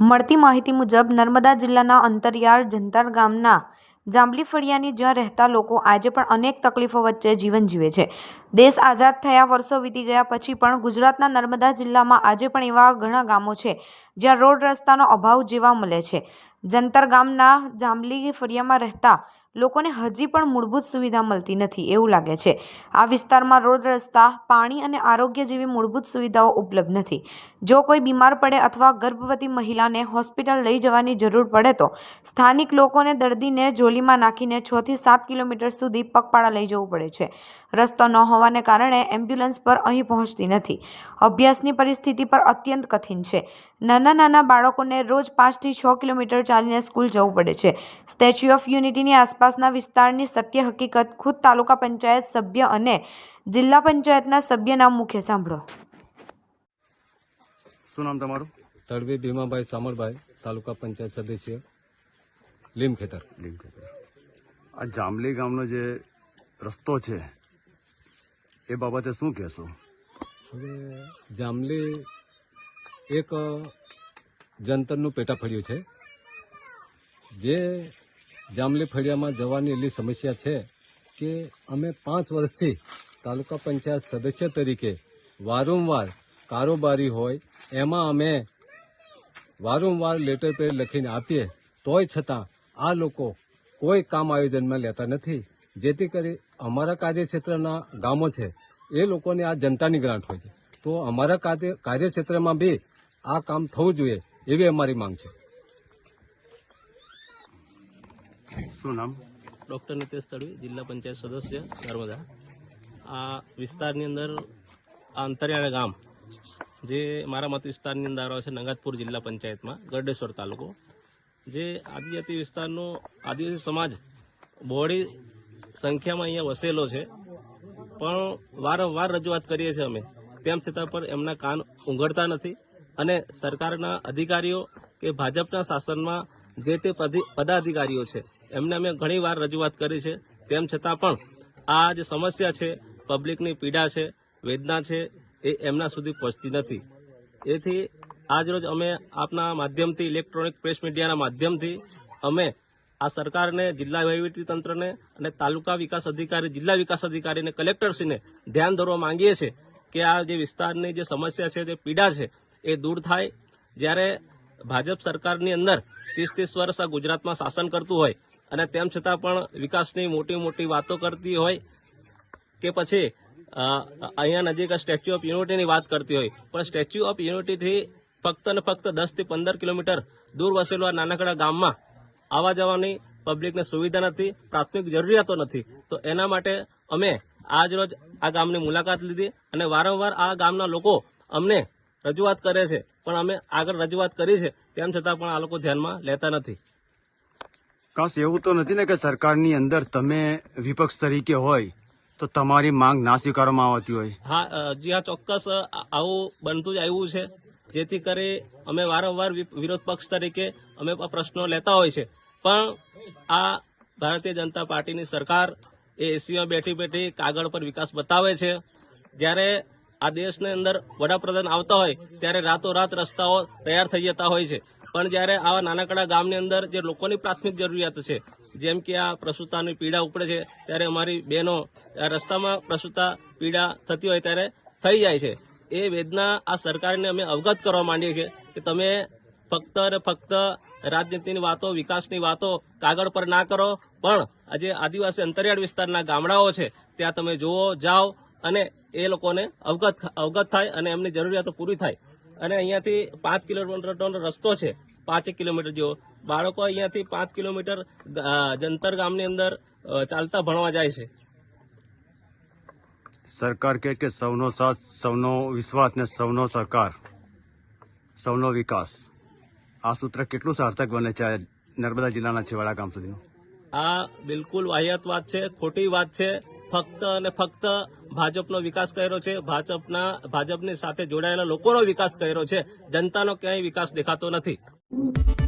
મળતી માહિતી મુજબ, નર્મદા જિલ્લાના અંતરિયાળ જંતર ગામના જાંબલી ફળિયાની જ્યાં રહેતા લોકો આજે પણ અનેક તકલીફો વચ્ચે જીવન જીવે છે. દેશ આઝાદ થયા વર્ષો વીતી ગયા પછી પણ ગુજરાતના નર્મદા જિલ્લામાં આજે પણ એવા ઘણા ગામો છે, જ્યાં રોડ રસ્તાનો અભાવ જેવા મળે છે. જંતર ગામના જાંબલી ફળિયામાં રહેતા લોકોને હજી પણ મૂળભૂત સુવિધા મળતી નથી, એવું લાગે છે. આ વિસ્તારમાં રોડ, રસ્તા, પાણી અને આરોગ્ય જેવી મૂળભૂત સુવિધાઓ ઉપલબ્ધ નથી. જો કોઈ બીમાર પડે અથવા ગર્ભવતી મહિલાને હોસ્પિટલ લઈ જવાની જરૂર પડે તો સ્થાનિક લોકોને દર્દીને જોલીમાં નાખીને છ થી સાત કિલોમીટર સુધી પગપાળા લઈ જવું પડે છે. રસ્તો ન હોવાને કારણે એમ્બ્યુલન્સ પર અહીં પહોંચતી નથી. અભ્યાસની પરિસ્થિતિ પર અત્યંત કઠિન છે. નાના નાના બાળકોને રોજ પાંચથી છ કિલોમીટર ચાલીને સ્કૂલ જવું પડે છે. સ્ટેચ્યુ ઓફ યુનિટીની આસપાસના વિસ્તારની સત્ય હકીકત ખુદ તાલુકા પંચાયત સભ્ય અને જિલ્લા પંચાયતના સભ્યના મુખે સાંભળો. શું નામ તમારું? તળવી ભીમાભાઈ સામરભાઈ તાલુકા પંચાયત સદસ્ય લીમ ખેતર લીમખેતર. આ જામલી ગામનો જે રસ્તો છે એ બાબતે શું કહેશો? હવે જામલી એક જંતરનું પેટા ફળ્યું છે. જે જાંબલી ફળિયામાં જવાની એટલી સમસ્યા છે કે અમે પાંચ વર્ષથી તાલુકા પંચાયત સદસ્ય તરીકે વારંવાર કારોબારી હોય, એમાં અમે વારંવાર લેટર પેડ લખીને આપીએ, તોય છતાં આ લોકો કોઈ કામ આયોજનમાં લેતા નથી. જેથી કરી અમારા કાર્યક્ષેત્રના ગામો છે, એ લોકોને આ જનતાની ગ્રાન્ટ હોય છે. તો અમારા કાર્ય કાર્યક્ષેત્રમાં બી આ કામ થવું જોઈએ, એવી અમારી માંગ છે. શું નામ? ડૉક્ટર નિતેશ તડવી, જિલ્લા પંચાયત સદસ્ય, નર્મદા. આ વિસ્તારની અંદર આ અંતરિયાળ ગામ, જે મારા મત વિસ્તારની અંદર આવે છે નંગાતપુર જિલ્લા પંચાયતમાં, ગરડેશ્વર તાલુકો, જે આદિજાતિ વિસ્તારનો આદિવાસી સમાજ બહોળી સંખ્યામાં અહીંયા વસેલો છે. પણ વારંવાર રજૂઆત કરીએ છીએ અમે. તેમ છતાં પણ એમના કાન ઉંઘડતા નથી અને સરકારના અધિકારીઓ કે ભાજપના શાસનમાં જે તે પદી- પદાધિકારીઓ છે એમને અમે ઘણી વાર રજૂઆત કરી છે. તેમ છતાં પણ આ જે સમસ્યા છે, પબ્લિકની પીડા છે, વેદના છે, એ એમના સુધી પહોંચતી નથી. એથી આજરોજ અમે આપના માધ્યમથી, ઇલેક્ટ્રોનિક પ્રેસ મીડિયાના માધ્યમથી અમે આ સરકારને, જિલ્લા તંત્રને અને તાલુકા વિકાસ અધિકારી, જિલ્લા વિકાસ અધિકારીને, કલેક્ટરશ્રીને ધ્યાન દોરવા માંગીએ છીએ કે આ જે વિસ્તારની જે સમસ્યા છે તે પીડા છે, એ દૂર થાય. જ્યારે ભાજપ સરકારની અંદર ત્રીસ ત્રીસ વર્ષ આ ગુજરાતમાં શાસન કરતું હોય અને તેમ છતાં પણ વિકાસની મોટી મોટી વાતો કરતી હોય કે પછી અહીંયા નજીક સ્ટેચ્યુ ઓફ યુનિટીની વાત કરતી હોય. પણ સ્ટેચ્યુ ઓફ યુનિટીથી ફક્ત ને ફક્ત દસથી પંદર કિલોમીટર દૂર વસેલું આ નાનકડા ગામમાં આવવા જવાની પબ્લિકને સુવિધા નથી, પ્રાથમિક જરૂરિયાતો નથી. તો એના માટે અમે આજ રોજ આ ગામની મુલાકાત લીધી અને વારંવાર આ ગામના લોકો અમને રજૂઆત કરે છે. પણ અમે આગળ રજૂઆત કરી છે, તેમ છતાં પણ આ લોકો ધ્યાનમાં લેતા નથી. કાશ એવું તો નથી ને કે સરકારની અંદર તમે વિપક્ષ તરીકે હોય, તો તમારી માંગ ના સ્વીકારવામાં આવતી હોય. હા જી હા, ચોક્કસ આવું બનતું જ આવ્યું છે. જેથી કરી અમે વારંવાર વિરોધ પક્ષ તરીકે અમે પ્રશ્નો લેતા હોય છે. પણ આ ભારતીય જનતા પાર્ટીની સરકાર એ એસીમાં બેઠી બેઠી કાગળ પર વિકાસ બતાવે છે. જ્યારે આ દેશની અંદર વડાપ્રધાન આવતા હોય, ત્યારે રાતોરાત રસ્તાઓ તૈયાર થઈ જતા હોય છે. પણ જ્યારે આવા નાનકડા ગામની અંદર જે લોકોની પ્રાથમિક જરૂરિયાત છે, જેમ કે આ પ્રસૂતાની પીડા ઉપડે છે, ત્યારે અમારી બહેનો રસ્તામાં પ્રસૂતા પીડા થતી હોય ત્યારે થઈ જાય છે. એ વેદના આ સરકારને અમે અવગત કરવા માંડીએ છીએ કે તમે ફક્ત અને ફક્ત રાજનીતિની વાતો, વિકાસની વાતો કાગળ પર ના કરો, પણ આજે આદિવાસી અંતરિયાળ વિસ્તારના ગામડાઓ છે, ત્યાં તમે જુઓ, જાઓ અને એ લોકોને અવગત અવગત થાય અને એમની જરૂરિયાતો પૂરી થાય. અને અહીંયાથી પાંચ કિલોમીટરનો રસ્તો છે પાંચેક કિલોમીટર જેવો. બાળકો અહીંયાથી પાંચ કિલોમીટર જંતર ગામની અંદર ચાલતા ભણવા જાય છે. સરકાર કહે કે સૌનો સાથ સૌનો વિશ્વાસ ને સૌનો સહકાર સૌનો વિકાસ. આ સૂત્ર કેટલું સાર્થક બને છે નર્મદા જિલ્લાના છેવાડા ગામ સુધીનું? આ બિલકુલ વાહિયાત વાત છે ખોટી વાત છે. ફક્ત અને ફક્ત ભાજપનો વિકાસ કર્યો છે. ભાજપના ભાજપની સાથે જોડાયેલા લોકોનો વિકાસ કર્યો છે. જનતાનો ક્યાંય વિકાસ દેખાતો નથી. Thank you.